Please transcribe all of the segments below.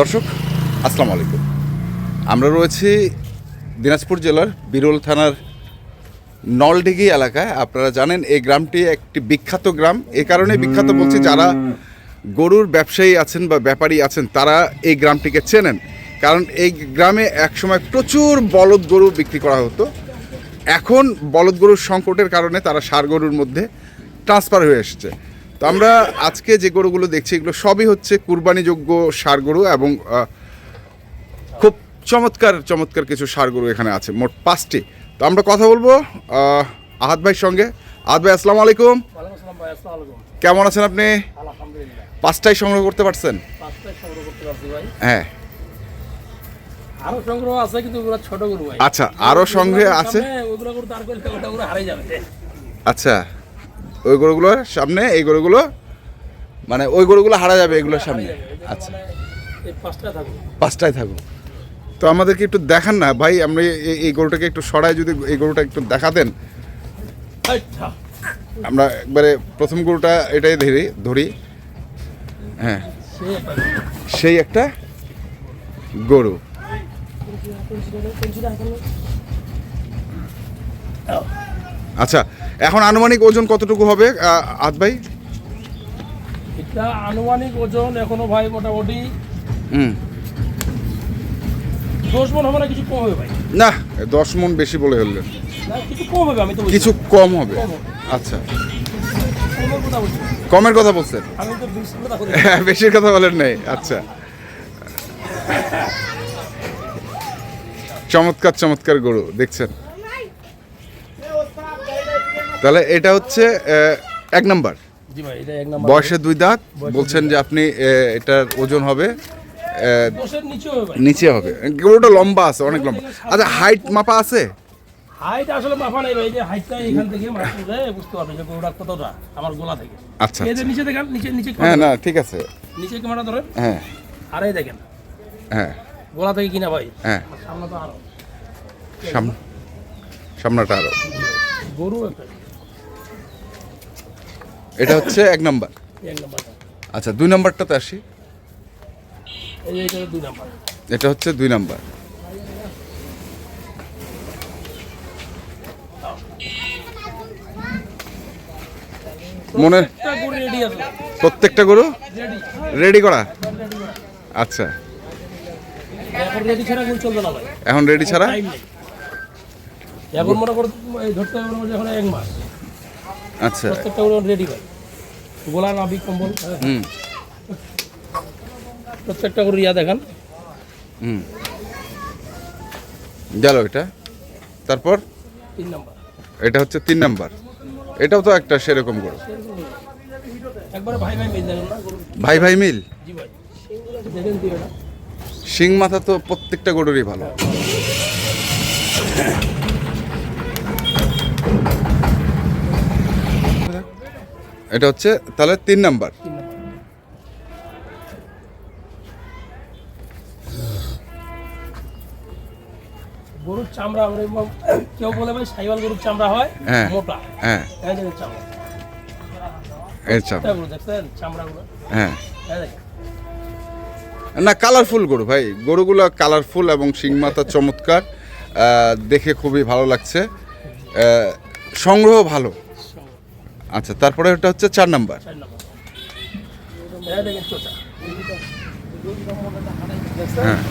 দর্শক, আসসালামু আলাইকুম। আমরা রয়েছি দিনাজপুর জেলার বিরল থানার নলডিঘি এলাকায়। আপনারা জানেন, এই গ্রামটি একটি বিখ্যাত গ্রাম। এ কারণে বিখ্যাত বলছি, যারা গরুর ব্যবসায়ী আছেন বা ব্যাপারী আছেন, তারা এই গ্রামটিকে চেনেন। কারণ এই গ্রামে একসময় প্রচুর বলদ গরু বিক্রি করা হতো। এখন বলদ গরুর সংকটের কারণে তারা সার গরুর মধ্যে ট্রান্সফার হয়ে এসেছে। তো আমরা আজকে যে গরুগুলো দেখছি এগুলো সবই হচ্ছে কুরবানিযোগ্য সার গরু এবং খুব চমৎকার চমৎকার কিছু সার গরু এখানে আছে মোট পাঁচটি। তো আমরা কথা বলব আহ, আহাদ ভাইয়ের সঙ্গে। আহাদ ভাই আসসালামু আলাইকুম। কেমন আছেন আপনি? পাঁচটাই সংগ্রহ করতে পারছেন? সংগ্রহ হ্যাঁ। আরও সংগ্রহ আছে কিন্তু ওগুলো ছোট গরু আচ্ছা আরও সঙ্গে আছে? সামনে গরু তার করলে ওটা গরু যাবে। আচ্ছা। ওই গরুগুলোর সামনে এই গরুগুলো মানে ওই গরুগুলো হারা যাবে এগুলোর সামনে। আচ্ছা। পাঁচটায় থাকুক তো আমাদেরকে একটু দেখান না ভাই আমরা এই- গরুটাকে একটু সরাই যদি এই গরুটা একটু দেখাতেন। আচ্ছা আমরা একবারে প্রথম গরুটা এটাই ধরি ধরি। হ্যাঁ। সেই একটা গরু। আচ্ছা এখন আনুমানিক ওজন কতটুকু হবে আদ ভাই এটা আনুমানিক ওজন এখনও ভাই মোটামুটি হুম। দশ মন হবে না কিছু কম হবে ভাই। না দশ মন বেশি বলে হলেন না কিছু কম হবে আমি তো কিছু কম হবে? আচ্ছা। কমের কথা বলছেন? হ্যাঁ বেশির কথা বলেন নাই আচ্ছা। চমৎকার চমৎকার গরু দেখছেন? তাহলে এটা হচ্ছে এক নাম্বার। জি ভাই এটা এক নাম্বার। বয়সে দুই দাঁত। বলছেন যে আপনি এটার ওজন হবে নিচে হবে ভাই। নিচে হবে। গরুটা লম্বা আছে অনেক লম্বা। আচ্ছা হাইট মাপা আছে? হাইট আসলে মাফা নেই ভাই যে হাইটটা এখান থেকে মাপলে বুঝতে পারবে যে গরুটা কতটা আমার গোলা থেকে। আচ্ছা এই যে নিচে দেখেন নিচে নিচে হ্যাঁ না ঠিক আছে। নিচে হ্যাঁ। আর এই দেখেন। হ্যাঁ। গোলা থেকে কিনা ভাই? হ্যাঁ। সামনে তো আরও। সামনে সামনাটা আরও। গরু একটা। এটা হচ্ছে এক নাম্বার। এক নাম্বারটা। আচ্ছা দুই নাম্বারটাতে আসি। এটা হচ্ছে দুই নাম্বার। মনে প্রত্যেকটা গরু রেডি করা? আচ্ছা। এখন রেডি ছাড়া এখন মনে করো ধরতে হবে এখন এক মাস। আচ্ছা। প্রত্যেকটা গরু রেডি ভাই গোলা নাবি কম্বল হ্যাঁ। হুম। প্রত্যেকটা গরু ইয়া দেখান। হুম। গেল এটা। তারপর? তিন নাম্বার। এটা হচ্ছে তিন নাম্বার। এটাও তো একটা সেরকম গরু। ভাই ভাই মিল? শিং মাথা তো প্রত্যেকটা গরুরই ভালো। এটা হচ্ছে তাহলে তিন নাম্বার। গরুর চামড়া আমরা কেউ বলে ভাই সাইওয়াল গরুর চামড়া হয় হ্যাঁ। মোটা। হ্যাঁ। এই চামড়া। দেখছেন চামড়াগুলো? হ্যাঁ। না কালারফুল গরু ভাই। গরুগুলো কালারফুল এবং শিং মাথা চমৎকার। দেখে খুবই ভালো লাগছে। সংগ্রহ ভালো। আচ্ছা তারপরে এটা হচ্ছে চার নাম্বার? হ্যাঁ।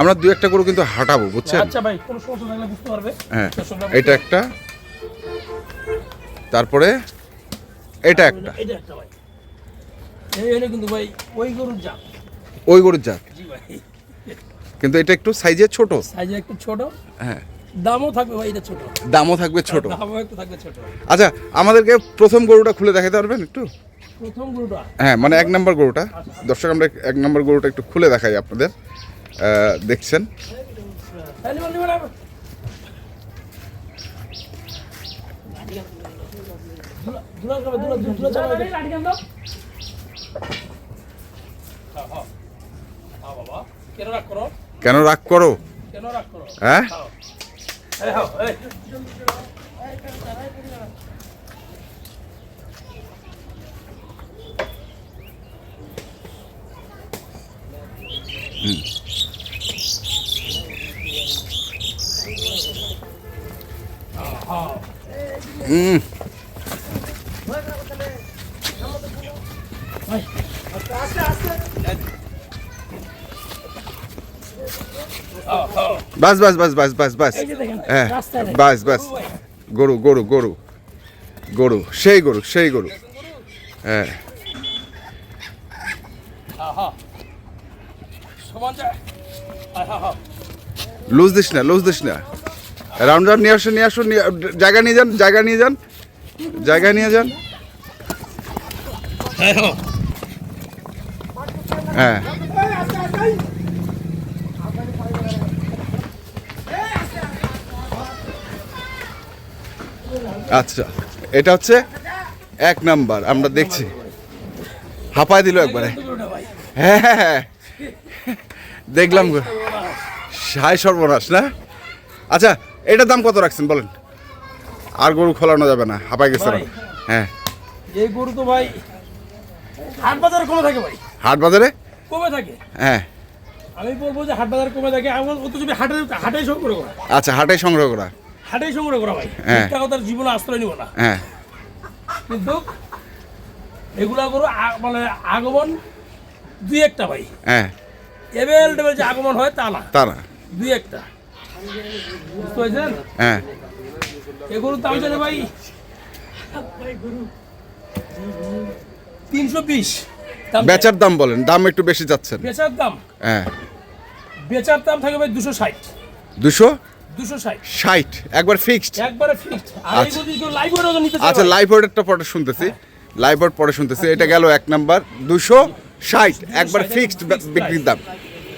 আমরা দু একটা গরু কিন্তু হাঁটাবো বুঝছেন? আচ্ছা ভাই কোন সমস্যা থাকলে বুঝতে পারবে। হ্যাঁ এটা একটা। তারপরে এটা একটা। এটা একটা ভাই। এই কিন্তু ভাই ওই গরুর জাত। ওই গরুর জাত। জি ভাই। কিন্তু এটা একটু সাইজে ছোট। সাইজে একটু ছোট। হ্যাঁ। দামও থাকবে ভাই এটা ছোট। দামও থাকবে ছোট। দামও একটু থাকবে ছোট। আচ্ছা আমাদেরকে প্রথম গরুটা খুলে দেখাতে পারবেন একটু? প্রথম গরুটা? হ্যাঁ মানে এক নম্বর গরুটা। দর্শক আমরা এক নম্বর গরুটা একটু খুলে দেখাই আপনাদের। দেখছেন? হ্যাঁ হ্যাঁ হ্যাঁ। বাবা। কেন রাগ করো? কেন রাগ করো? কেন রাগ করো? হ্যাঁ খাও এই হাও এই হ্যাঁ হুম। বাস বাস বাস বাস বাস বাস হ্যাঁ। বাস বাস। গরু গরু গরু। গরু সেই গরু সেই গরু। হ্যাঁ হ্যাঁ, হ্যাঁ। হ্যাঁ, হ্যাঁ, হ্যাঁ। লুজ দিস না লুজ দিস না। রাউন্ড রাউন্ড নিয়ে আসো নিয়ে আসো জায়গা নিয়ে যান জায়গা নিয়ে যান। জায়গা নিয়ে যান। হ্যাঁ, আচ্ছা এটা হচ্ছে এক নাম্বার আমরা দেখছি। হাঁপায় দিল একবারে। হ্যাঁ হ্যাঁ, হ্যাঁ। দেখলাম গো। হাই সর্বনাশ না? আচ্ছা এটার দাম কত রাখছেন বলেন? আর গরু খোলানো যাবে না হাঁপাই গেছে হ্যাঁ। এই গরু তো ভাই হাট বাজারে কমে থাকে ভাই। হাট বাজারে? কমে থাকে। হ্যাঁ। আমি বলব যে হাট বাজারে কমে থাকে আমার অত তুমি হাটে হাটেই সংগ্রহ করা। আচ্ছা হাটে সংগ্রহ করা। হাটেই সংগ্রহ করা ভাই হ্যাঁ। মিথ্যা কথার জীবনে আশ্রয় নিব না। হ্যাঁ। কিন্তু এগুলা আ- মানে আগমন দুই একটা ভাই। হ্যাঁ। এভেল যে আগমন হয় তা না। তা না। দুই একটা। বুঝতে পারছেন? হ্যাঁ। এ গরুর দাম জানে ভাই? তিনশো বিশ। বেচার দাম বলেন দাম একটু বেশি যাচ্ছে বেচার দাম? হ্যাঁ। বেচার দাম থাকে ভাই দুশো ষাট। দুশো? ষাট। একবার ফিক্সড আচ্ছা। লাইভ আচ্ছা ওয়েটটা পরে শুনতেছি। লাইভ পরে শুনতেছি। এটা গেল এক নাম্বার দুশো ষাট একবার ফিক্সড বিক্রির দাম।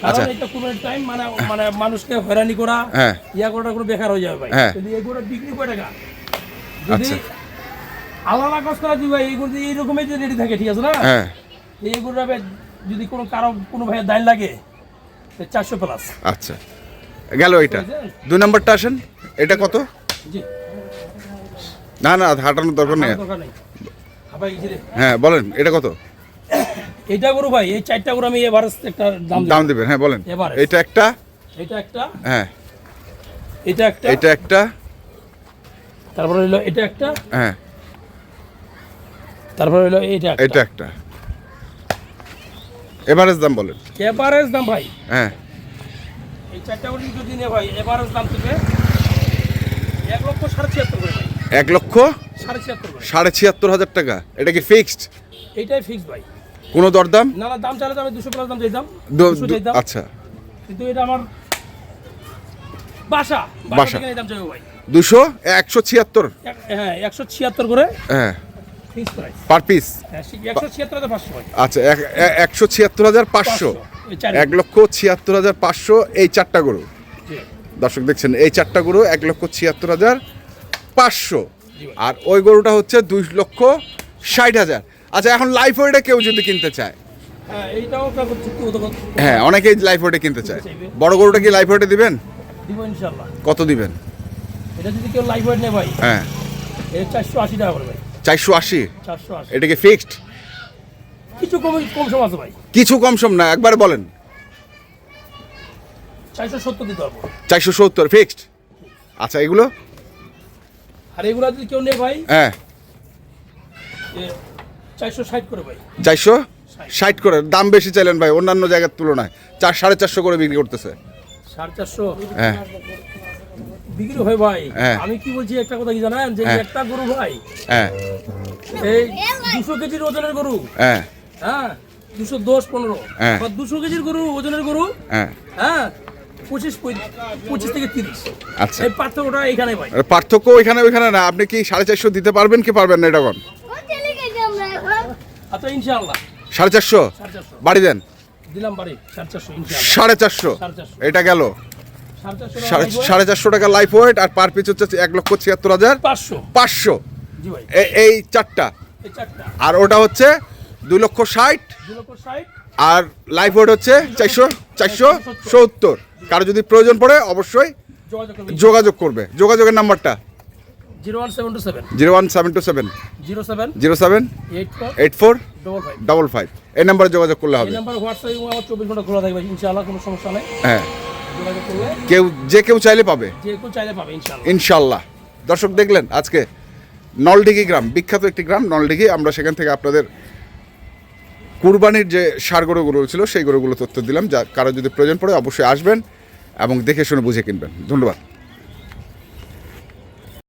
আচ্ছা। এটা কোনো টাইম মানে মানে মানুষকে হয়রানি করা হ্যাঁ। ইয়া করাটা কোনো বেকার হয়ে যাবে ভাই। হ্যাঁ। এগুলো বিক্রি করে টাকা আচ্ছা। আলাদা করা দিই ভাই এইরকমই যদি রেডি থাকে ঠিক আছে না? হ্যাঁ। এইগুলো যদি কোনো কারও কোনো ভাইয়ের দাইন লাগে চারশো প্লাস আচ্ছা। গেল এটা দুই নম্বরটা আসেন। এটা কত? না না হাঁটানোর দরকার নেই। হ্যাঁ বলেন এটা কত? এইটা করু ভাই এই চারটা করে আমি এবার একটা দাম দাম দিবেন হ্যাঁ বলেন। এটা একটা? এটা একটা? হ্যাঁ। এটা একটা? এটা একটা? তারপরে হলো এটা একটা? হ্যাঁ। তারপরে হলো এটা এটা একটা। এভারেজ দাম বলেন। এভারেজ দাম ভাই। হ্যাঁ। এই চারটা করে যদি নিয়ে ভাই এভারেজ দাম থেকে এক লক্ষ সাড়ে ছিয়াত্তর করে ভাই এক লক্ষ সাড়ে ছিয়াত্তর করে সাড়ে ছিয়াত্তর হাজার টাকা। এটা কি ফিক্সড এইটাই ফিক্স ভাই। কোনো দরদাম? না না দাম চাইলে তো আমি দুশো প্লাস দাম চাইতাম দুশো চাইতাম। আচ্ছা। কিন্তু এটা আমার বাসা। বাসা। দাম চাইব ভাই। দুশো একশো ছিয়াত্তর। হ্যাঁ একশো ছিয়াত্তর করে হ্যাঁ। পার পিস একশো ছিয়াত্তর হাজার পাঁচশো আচ্ছা এক- একশো ছিয়াত্তর হাজার পাঁচশো। এক লক্ষ ছিয়াত্তর হাজার পাঁচশো এই চারটা গরু। দর্শক দেখছেন এই চারটা গরু এক লক্ষ ছিয়াত্তর হাজার পাঁচশো। আর ওই গরুটা হচ্ছে দুই লক্ষ ষাট হাজার। আচ্ছা এখন লাইফ ওয়েটে কেউ যদি কিনতে চায়? হ্যাঁ হ্যাঁ অনেকেই লাইফ ওয়েটে কিনতে চায়। বড় গরুটা কি লাইফ ওয়েটে দিবেন? কত দিবেন? এটা যদি কেউ লাইভ ওয়েট নেয় ভাই হ্যাঁ। এটা চারশো আশি টাকা করে চারশো আশি? চারশো আশি। এটা কি ফিক্সড কিছু কম কম সম আছে ভাই। কিছু কম সম না একবার বলেন। চারশো সত্তর দিতে পারব। চারশো সত্তর ফিক্সড আচ্ছা এগুলো? আর এগুলো যদি কেউ ভাই হ্যাঁ। চারশো ষাট করে ভাই। চারশো ষাট। করে দাম বেশি চাইলেন ভাই অন্যান্য জায়গার তুলনায়। চার সাড়ে চারশো করে বিক্রি করতেছে। সাড়ে চারশো? হ্যাঁ। বিক্রি হয় ভাই। হ্যাঁ। আমি কি বলছি একটা কথা কি জানেন? যে হ্যাঁ। একটা গরু ভাই হ্যাঁ। এই দুশো কেজির ওজনের গরু। হ্যাঁ। হ্যাঁ দুশো দশ পনেরো। হ্যাঁ। দুশো কেজির গরু ওজনের গরু হ্যাঁ। হ্যাঁ পঁচিশ পঁচিশ থেকে তিরিশ। আচ্ছা। এই পার্থক্যটা এখানে ভাই। পার্থক্য ওইখানে ওইখানে না আপনি কি সাড়ে চারশো দিতে পারবেন কি পারবেন না এটা কোন চলে গেছি আমরা এখন। আচ্ছা ইনশাআল্লাহ। সাড়ে চারশো? বাড়ি দেন। দিলাম বাড়ি সাড়ে চারশো। এটা গেল। সাড়ে চারশো টাকা সাড়ে চারশো টাকা লাইফ ওয়েট আর পার পিস হচ্ছে এক লক্ষ ছিয়াত্তর হাজার পাঁচশো। পাঁচশো। জি ভাই। এ- এই চারটা। এই চারটা। আর ওটা হচ্ছে দুই লক্ষ ষাট। আর লাইফ ওয়েট হচ্ছে চারশো চারশো সত্তর। কারও যদি প্রয়োজন পড়ে অবশ্যই যোগাযোগ করবে। যোগাযোগের নাম্বারটা? Zero one seven two seven. Zero one seven two seven. Zero seven zero seven eight four eight four double five. Double five. এই নাম্বারে যোগাযোগ করলে হবে। নাম্বার হোয়াটসঅ্যাপ আমার চব্বিশ ঘণ্টা খোলা থাকবে। ইনশাআল্লাহ কোনো সমস্যা নেই। হ্যাঁ। কেউ যে কেউ চাইলে পাবে। যে কেউ চাইলে পাবে ইনশাআল্লাহ। ইনশাল্লাহ দর্শক দেখলেন আজকে নলডিঘি গ্রাম বিখ্যাত একটি গ্রাম নলডিঘি আমরা সেখান থেকে আপনাদের কুরবানির যে সার গরুগুলো ছিল, সেই গরুগুলো তথ্য দিলাম। যা কারও যদি প্রয়োজন পড়ে অবশ্যই আসবেন এবং দেখে শুনে বুঝে কিনবেন। ধন্যবাদ।